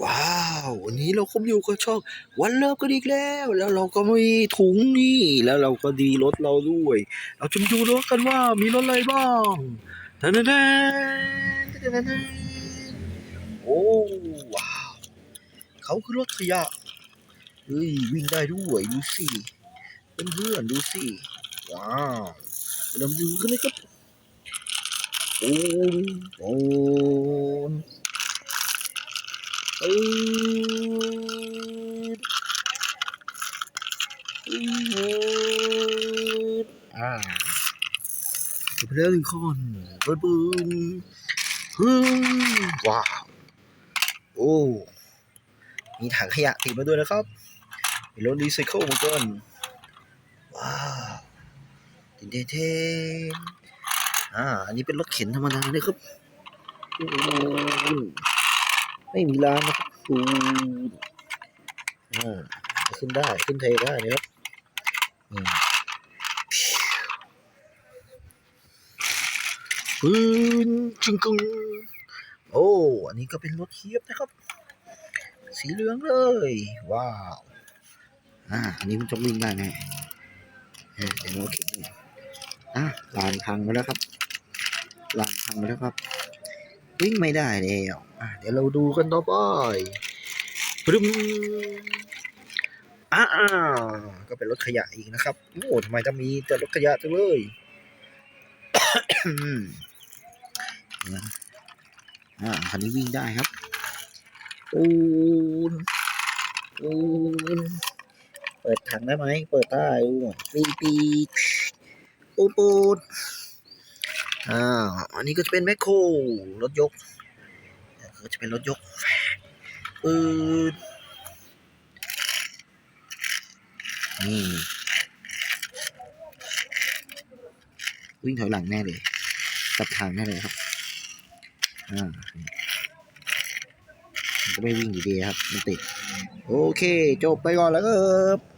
ว้าววันนี้เราก็อยู่กับช่องวันเลิฟกันอีกแล้ว แล้วเราก็มีถุงนี่ แล้วเราก็ดีรถเราด้วย เราจะมาดูรถกันว่ามีรถอะไรบ้างทันทันทันโอ้ว้าวเขาคือรถขยะเฮ้ยวิ่งได้ด้วยดูสิเพื่อนๆดูสิว้าวเรามาดูกันเลยครับโอ้โอ้ปืดปืด อ่าจะไปเล่นคอนปืนปืนฮึว้าว โอ้ มีถังขยะติดมาด้วยนะครับมีรถรีไซเคิลเหมือนกันว้าวเท่เท่อ่า อันนี้เป็นรถเข็นธรรมดาเลยครับ ไม่มีรางนะครับอ่า ขึ้นได้ ขึ้นเทได้นะครับ ปืนจึงกึงโอ้ อันนี้ก็เป็นรถเทียบนะครับ สีเหลืองเลย ว้าว อ่า อันนี้มันจะวิ่งได้แน่เดี๋ยวเราเข็นอะลานพังไปแล้วครับลานพังไปแล้วครับ วิ่งไม่ได้แล้วอะเดี๋ยวเราดูกันต่อไปปรึม อ่าก็เป็นรถขยะอีกนะครับโอ้ทำไมจะมีแต่รถขยะจังเลยนะอ่าคันนี้วิ่งได้ครับปูนปูนเปิดถังได้ไหม เปิดได้ปีปีปูนปูนอ่า อันนี้ก็จะเป็นแมคโครรถยกก็จะเป็นรถยกปืน นี่ วิ่งถอยหลังแน่เลยตัดทางแน่เลยครับ อ่ามันก็ไม่วิ่งอยู่ดีครับ มันติด โอเค จบไปก่อนแล้วครับ